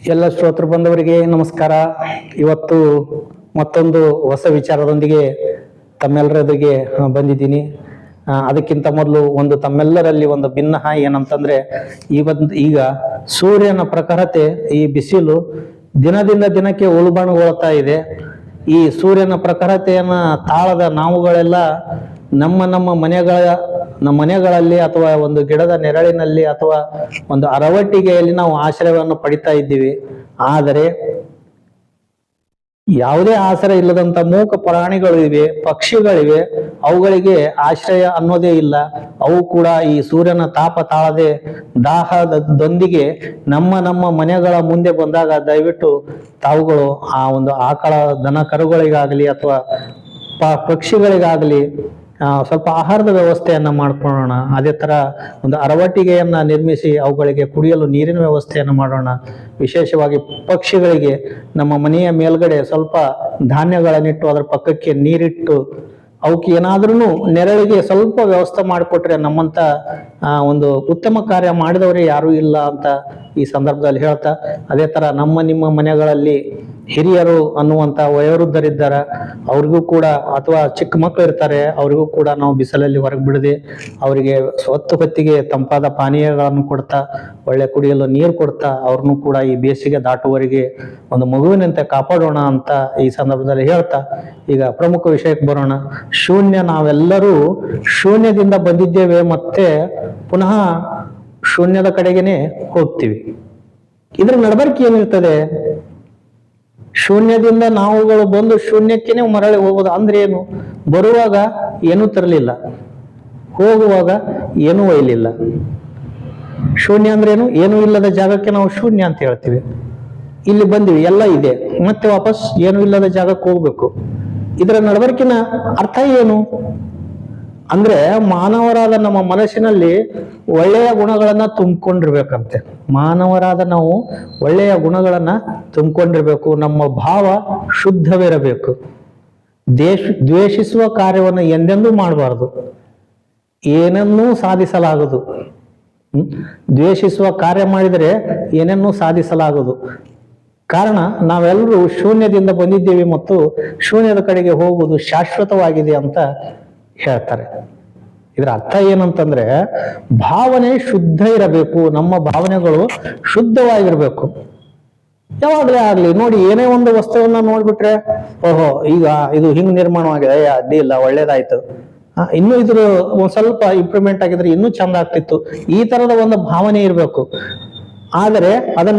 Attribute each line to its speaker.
Speaker 1: ಎಲ್ಲ ಶ್ರೋತೃ ಬಂದವರಿಗೆ ನಮಸ್ಕಾರ. ಇವತ್ತು ಮತ್ತೊಂದು ಹೊಸ ವಿಚಾರದೊಂದಿಗೆ ತಮ್ಮೆಲ್ಲರ ಆ, ಬಂದಿದ್ದೀನಿ ಅದಕ್ಕಿಂತ ಮೊದಲು ಒಂದು ತಮ್ಮೆಲ್ಲರಲ್ಲಿ ಒಂದು ಭಿನ್ನ ಏನಂತಂದ್ರೆ ಒಂದು ಈಗ ಸೂರ್ಯನ ಪ್ರಖರತೆ ಈ ಬಿಸಿಲು ದಿನದಿಂದ ದಿನಕ್ಕೆ ಉಲ್ಬಣಗೊಳ್ತಾ ಇದೆ. ಈ ಸೂರ್ಯನ ಪ್ರಖರತೆಯನ್ನ ತಾಳದ ನಾವುಗಳೆಲ್ಲ ನಮ್ಮ ನಮ್ಮ ಮನೆಗಳ ನಮ್ಮ ಮನೆಗಳಲ್ಲಿ ಅಥವಾ ಒಂದು ಗಿಡದ ನೆರಳಿನಲ್ಲಿ ಅಥವಾ ಒಂದು ಅರವಟ್ಟಿಗೆಯಲ್ಲಿ ನಾವು ಆಶ್ರಯವನ್ನು ಪಡಿತಾ ಇದ್ದೀವಿ. ಆದರೆ ಯಾವುದೇ ಆಶ್ರಯ ಇಲ್ಲದಂತ ಮೂಕ ಪ್ರಾಣಿಗಳು ಇವೆ ಪಕ್ಷಿಗಳಿವೆ, ಅವುಗಳಿಗೆ ಆಶ್ರಯ ಅನ್ನೋದೇ ಇಲ್ಲ. ಅವು ಕೂಡ ಈ ಸೂರ್ಯನ ತಾಪ ತಾಳದೆ ದಾಹದೊಂದಿಗೆ ನಮ್ಮ ನಮ್ಮ ಮನೆಗಳ ಮುಂದೆ ಬಂದಾಗ ದಯವಿಟ್ಟು ತಾವುಗಳು ಆ ಒಂದು ಆಕಳ ದನ ಕರುಗಳಿಗಾಗಲಿ ಅಥವಾ ಪಕ್ಷಿಗಳಿಗಾಗಲಿ ಸ್ವಲ್ಪ ಆಹಾರದ ವ್ಯವಸ್ಥೆಯನ್ನು ಮಾಡ್ಕೊಳ್ಳೋಣ. ಅದೇ ಥರ ಒಂದು ಅರವಟ್ಟಿಗೆಯನ್ನು ನಿರ್ಮಿಸಿ ಅವುಗಳಿಗೆ ಕುಡಿಯಲು ನೀರಿನ ವ್ಯವಸ್ಥೆಯನ್ನು ಮಾಡೋಣ. ವಿಶೇಷವಾಗಿ ಪಕ್ಷಿಗಳಿಗೆ ನಮ್ಮ ಮನೆಯ ಮೇಲ್ಗಡೆ ಸ್ವಲ್ಪ ಧಾನ್ಯಗಳನ್ನಿಟ್ಟು ಅದರ ಪಕ್ಕಕ್ಕೆ ನೀರಿಟ್ಟು ಅವಕ್ಕೆ ಏನಾದ್ರೂ ನೆರಳಿಗೆ ಸ್ವಲ್ಪ ವ್ಯವಸ್ಥೆ ಮಾಡಿಕೊಟ್ರೆ ನಮ್ಮಂತ ಒಂದು ಉತ್ತಮ ಕಾರ್ಯ ಮಾಡಿದವರೇ ಯಾರೂ ಇಲ್ಲ ಅಂತ ಈ ಸಂದರ್ಭದಲ್ಲಿ ಹೇಳ್ತಾ, ಅದೇ ತರ ನಮ್ಮ ನಿಮ್ಮ ಮನೆಗಳಲ್ಲಿ ಹಿರಿಯರು ಅನ್ನುವಂತ ವಯೋವೃದ್ಧರಿದ್ದಾರೆ, ಅವ್ರಿಗೂ ಕೂಡ ಅಥವಾ ಚಿಕ್ಕ ಮಕ್ಕಳು ಇರ್ತಾರೆ, ಅವರಿಗೂ ಕೂಡ ನಾವು ಬಿಸಿಲಲ್ಲಿ ಹೊರಗೆ ಬಿಡದೆ ಅವರಿಗೆ ಸ್ವತ್ತು ಹೊತ್ತಿಗೆ ತಂಪಾದ ಪಾನೀಯಗಳನ್ನು ಕೊಡ್ತಾ, ಒಳ್ಳೆ ಕುಡಿಯಲು ನೀರು ಕೊಡ್ತಾ, ಅವ್ರನ್ನೂ ಕೂಡ ಈ ಬೇಸಿಗೆ ದಾಟುವವರೆಗೆ ಒಂದು ಮಗುವಿನಂತೆ ಕಾಪಾಡೋಣ ಅಂತ ಈ ಸಂದರ್ಭದಲ್ಲಿ ಹೇಳ್ತಾ, ಈಗ ಪ್ರಮುಖ ವಿಷಯಕ್ಕೆ ಬರೋಣ. ಶೂನ್ಯ ನಾವೆಲ್ಲರೂ ಶೂನ್ಯದಿಂದ ಬಂದಿದ್ದೇವೆ ಮತ್ತೆ ಪುನಃ ಶೂನ್ಯದ ಕಡೆಗೇನೆ ಹೋಗ್ತೀವಿ. ಇದ್ರ ನಡಬರ್ಕೆ ಏನಿರ್ತದೆ? ಶೂನ್ಯದಿಂದ ನಾವುಗಳು ಬಂದು ಶೂನ್ಯಕ್ಕೇನೆ ಮರಳಿ ಹೋಗೋದು ಅಂದ್ರೆ ಏನು? ಬರುವಾಗ ಏನೂ ತರಲಿಲ್ಲ. ಹೋಗುವಾಗ ಏನೂ ಒಯ್ಲಿಲ್ಲ. ಶೂನ್ಯ ಅಂದ್ರೇನು ಏನೂ ಇಲ್ಲದ ಜಾಗಕ್ಕೆ ನಾವು ಶೂನ್ಯ ಅಂತ ಹೇಳ್ತೀವಿ. ಇಲ್ಲಿ ಬಂದಿವಿ, ಎಲ್ಲ ಇದೆ. ಮತ್ತೆ ವಾಪಸ್ ಏನೂ ಇಲ್ಲದ ಜಾಗಕ್ಕೆ ಹೋಗ್ಬೇಕು. ಇದರ ನಡವರಿಕಿನ ಅರ್ಥ ಏನು? ಅಂದ್ರೆ ಮಾನವರಾದ ನಮ್ಮ ಮನಸ್ಸಿನಲ್ಲಿ ಒಳ್ಳೆಯ ಗುಣಗಳನ್ನ ತುಂಬಿಕೊಂಡಿರ್ಬೇಕಂತೆ. ಮಾನವರಾದ ನಾವು ಒಳ್ಳೆಯ ಗುಣಗಳನ್ನ ತುಂಬಿಕೊಂಡಿರ್ಬೇಕು, ನಮ್ಮ ಭಾವ ಶುದ್ಧವಿರಬೇಕು. ದೇಶ, ದ್ವೇಷಿಸುವ ಕಾರ್ಯವನ್ನು ಎಂದೆಂದೂ ಮಾಡಬಾರ್ದು. ಏನನ್ನೂ ಸಾಧಿಸಲಾಗದು. ದ್ವೇಷಿಸುವ ಕಾರ್ಯ ಮಾಡಿದರೆ ಏನನ್ನೂ ಸಾಧಿಸಲಾಗದು. ಕಾರಣ, ನಾವೆಲ್ಲರೂ ಶೂನ್ಯದಿಂದ ಬಂದಿದ್ದೇವೆ ಮತ್ತು ಶೂನ್ಯದ ಕಡೆಗೆ ಹೋಗುವುದು ಶಾಶ್ವತವಾಗಿದೆ ಅಂತ ಹೇಳ್ತಾರೆ. ಇದರ ಅರ್ಥ ಏನಂತಂದ್ರೆ ಭಾವನೆ ಶುದ್ಧ ಇರಬೇಕು. ನಮ್ಮ ಭಾವನೆಗಳು ಶುದ್ಧವಾಗಿರ್ಬೇಕು. ಯಾವಾಗಲೇ ಆಗ್ಲಿ, ನೋಡಿ ಏನೇ ಒಂದು ವಸ್ತುವನ್ನ ನೋಡ್ಬಿಟ್ರೆ, ಓಹೋ, ಈಗ ಇದು ಹಿಂಗ್ ನಿರ್ಮಾಣವಾಗಿದೆ ಅಡ್ಡಿ ಇಲ್ಲ, ಒಳ್ಳೇದಾಯ್ತು. ಇನ್ನೂ ಇದ್ರ ಒಂದ್ ಸ್ವಲ್ಪ ಇಂಪ್ರೂವ್ಮೆಂಟ್ ಆಗಿದ್ರೆ ಇನ್ನೂ ಚಂದ ಆಗ್ತಿತ್ತು. ಈ ತರದ ಒಂದು ಭಾವನೆ ಇರಬೇಕು. ಆದರೆ ಅದನ್ನ